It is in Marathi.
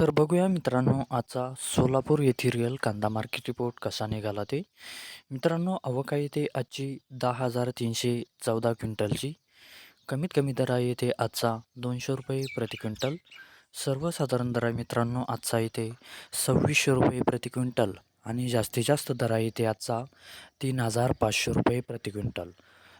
तर बघूया मित्रांनो आजचा सोलापूर येथे रिअल कांदा मार्केट रिपोर्ट कसा निघाला ते. मित्रांनो अवका येथे आजची दहा हजार तीनशे चौदा क्विंटलची. कमीत कमी दर आहे येथे आजचा दोनशे रुपये प्रति क्विंटल. सर्वसाधारण दर आहे मित्रांनो आजचा येथे सव्वीसशे रुपये प्रति क्विंटल. आणि जास्तीत जास्त दर आहे येथे आजचा तीन हजार पाचशे रुपये प्रति क्विंटल.